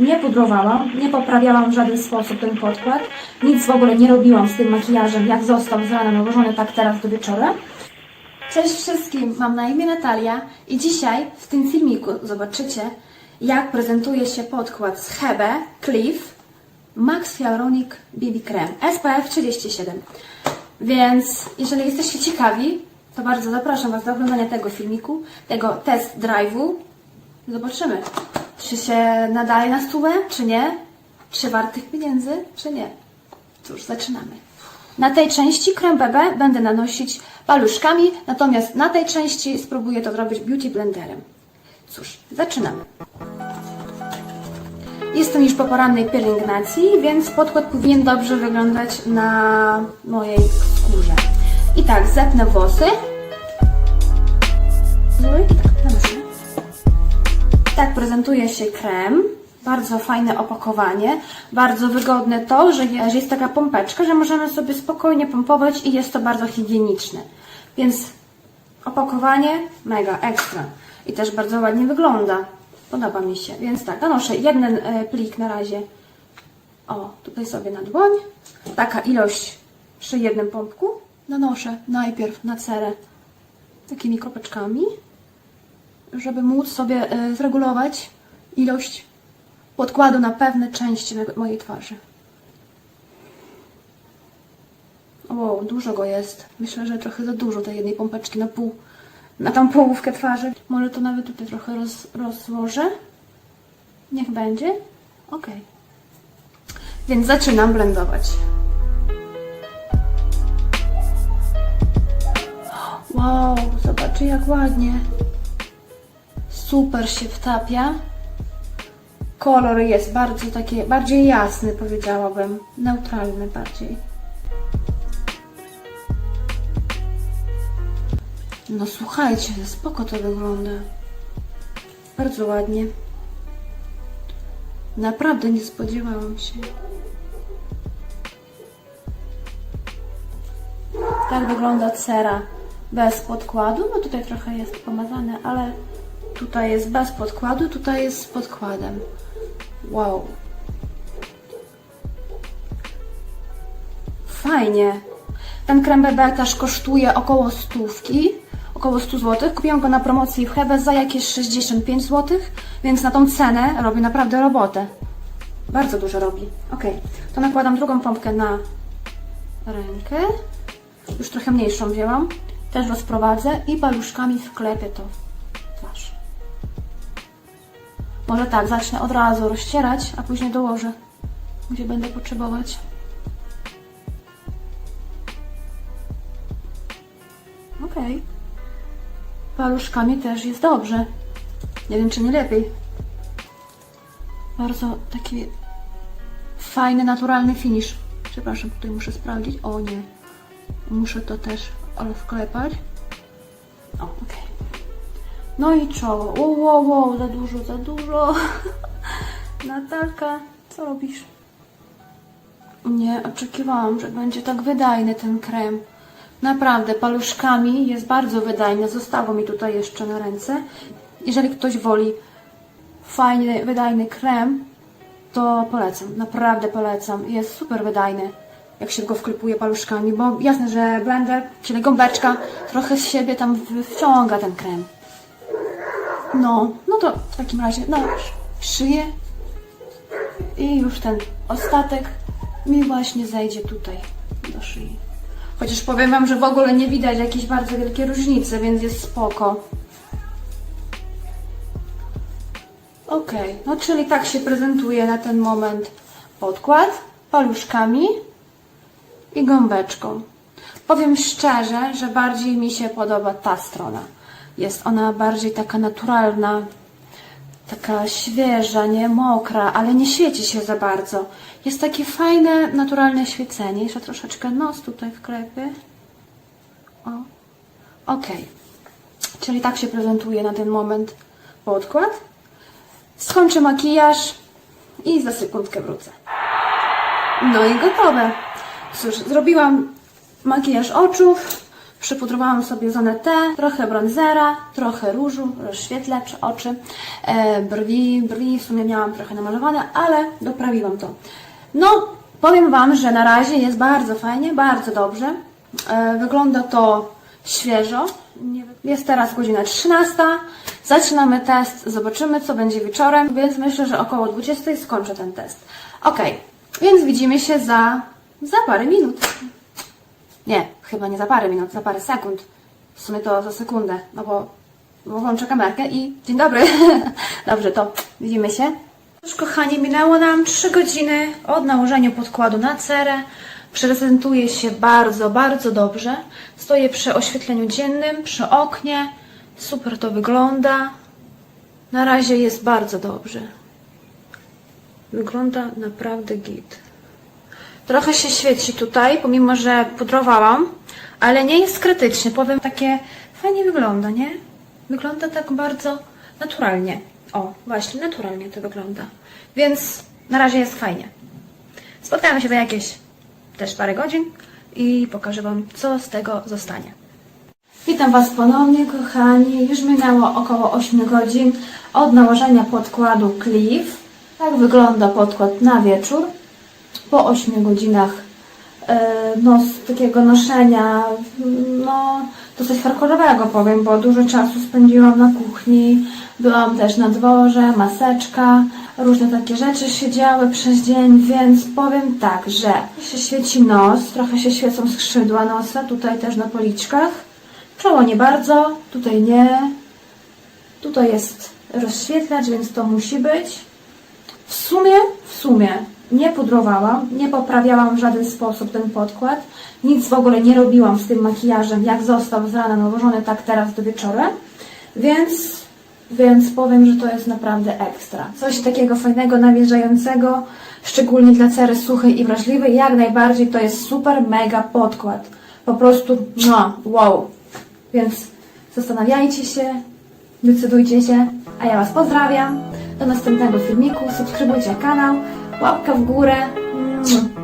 nie pudrowałam, nie poprawiałam w żaden sposób ten podkład. Nic w ogóle nie robiłam z tym makijażem, jak został z rana nałożony, tak teraz do wieczora. Cześć wszystkim, mam na imię Natalia i dzisiaj w tym filmiku zobaczycie, jak prezentuje się podkład z Hebe Cliff Max Hyaluronic BB Cream SPF 37. Więc jeżeli jesteście ciekawi, to bardzo zapraszam Was do oglądania tego filmiku, tego test drive'u. Zobaczymy, czy się nadaje na stówę, czy nie, czy wart tych pieniędzy, czy nie. Cóż, zaczynamy. Na tej części krem BB będę nanosić paluszkami, natomiast na tej części spróbuję to zrobić beauty blenderem. Cóż, zaczynamy. Jestem już po porannej pielęgnacji, więc podkład powinien dobrze wyglądać na mojej skórze. I tak, zepnę włosy. No i tak. Tak prezentuje się krem. Bardzo fajne opakowanie. Bardzo wygodne to, że je- że jest taka pompeczka, że możemy sobie spokojnie pompować i jest to bardzo higieniczne. Więc opakowanie mega, ekstra. I też bardzo ładnie wygląda. Podoba mi się. Więc tak, nanoszę jeden e, plik na razie. O, tutaj sobie na dłoń. Taka ilość przy jednym pompku. Nanoszę najpierw na cerę takimi kropeczkami żeby móc sobie e, zregulować ilość podkładu na pewne części mojej twarzy. O, dużo go jest. Myślę, że trochę za dużo tej jednej pompeczki na pół, na tą połówkę twarzy. Może to nawet tutaj trochę roz, rozłożę. Niech będzie. Ok. Więc zaczynam blendować. Wow, zobaczcie jak ładnie super się wtapia. Kolor jest bardzo taki, bardziej jasny powiedziałabym, neutralny bardziej. No słuchajcie, spoko to wygląda. Bardzo ładnie. Naprawdę nie spodziewałam się. Tak wygląda cera bez podkładu. No tutaj trochę jest pomazane, ale tutaj jest bez podkładu, tutaj jest z podkładem. Wow. Fajnie. Ten krem BB też kosztuje około stówki, około 100 zł. Kupiłam go na promocji w Hebe za jakieś 65 zł, więc na tą cenę robi naprawdę robotę. Bardzo dużo robi. Ok, to nakładam drugą pompkę na rękę. Już trochę mniejszą wzięłam. Też rozprowadzę i paluszkami wklepię to Może tak, zacznę od razu rozcierać, a później dołożę, gdzie będę potrzebować. Ok. Paluszkami też jest dobrze. Nie wiem, czy nie lepiej. Bardzo taki fajny, naturalny finish. Przepraszam, tutaj muszę sprawdzić. O nie. Muszę to też wklepać. O, okej. No i czoło. Wow, wow, wow, za dużo, za dużo. Natalka, co robisz? Nie oczekiwałam, że będzie tak wydajny ten krem. Naprawdę, paluszkami jest bardzo wydajny. Zostało mi tutaj jeszcze na ręce. Jeżeli ktoś woli fajny, wydajny krem, to polecam. Naprawdę polecam. Jest super wydajny, jak się go wklepuje paluszkami, bo jasne, że blender, czyli gąbeczka, trochę z siebie tam wciąga ten krem. No, no to w takim razie, no, szyję i już ten ostatek mi właśnie zejdzie tutaj do szyi. Chociaż powiem Wam, że w ogóle nie widać jakiejś bardzo wielkiej różnicy, więc jest spoko. Okej, no czyli tak się prezentuje na ten moment podkład paluszkami i gąbeczką. Powiem szczerze, że bardziej mi się podoba ta strona. Jest ona bardziej taka naturalna, taka świeża, nie mokra, ale nie świeci się za bardzo. Jest takie fajne, naturalne świecenie. Jeszcze troszeczkę nos tutaj wklepię. O, okej. Czyli tak się prezentuje na ten moment podkład. Skończę makijaż i za sekundkę wrócę. No i gotowe. Cóż, zrobiłam makijaż oczu, Przypudrowałam sobie zonę T, trochę bronzera, trochę różu, rozświetlacz oczy, e, brwi, brwi w sumie miałam trochę namalowane, ale doprawiłam to. No, powiem Wam, że na razie jest bardzo fajnie, bardzo dobrze. E, wygląda to świeżo. Jest teraz godzina 13. Zaczynamy test, zobaczymy co będzie wieczorem, więc myślę, że około 20 skończę ten test. Ok, więc widzimy się za, za parę minut. Nie, chyba nie za parę minut, za parę sekund. W sumie to za sekundę, no bo, bo włączę kamerkę i dzień dobry. Dobrze, to widzimy się. Już kochani, minęło nam 3 godziny od nałożenia podkładu na cerę. Prezentuje się bardzo, bardzo dobrze. Stoję przy oświetleniu dziennym, przy oknie. Super to wygląda. Na razie jest bardzo dobrze. Wygląda naprawdę git. Trochę się świeci tutaj, pomimo że pudrowałam, ale nie jest krytycznie. Powiem, takie fajnie wygląda, nie? Wygląda tak bardzo naturalnie. O, właśnie, naturalnie to wygląda. Więc na razie jest fajnie. Spotkamy się za jakieś też parę godzin i pokażę Wam, co z tego zostanie. Witam Was ponownie, kochani. Już minęło około 8 godzin od nałożenia podkładu Cliff. Tak wygląda podkład na wieczór. Po 8 godzinach no, z takiego noszenia, no, dosyć hardkorowego powiem, bo dużo czasu spędziłam na kuchni, byłam też na dworze, maseczka, różne takie rzeczy się działy przez dzień, więc powiem tak, że się świeci nos, trochę się świecą skrzydła nosa, tutaj też na policzkach, czoło nie bardzo, tutaj nie, tutaj jest rozświetlacz, więc to musi być. W sumie, w sumie nie pudrowałam, nie poprawiałam w żaden sposób ten podkład. Nic w ogóle nie robiłam z tym makijażem, jak został z rana nałożony, tak teraz do wieczora. Więc, więc powiem, że to jest naprawdę ekstra. Coś takiego fajnego, nawilżającego, szczególnie dla cery suchej i wrażliwej. Jak najbardziej to jest super, mega podkład. Po prostu, no, wow. Więc zastanawiajcie się, decydujcie się, a ja Was pozdrawiam. Do następnego filmiku, subskrybujcie kanał, łapka w górę. Mm.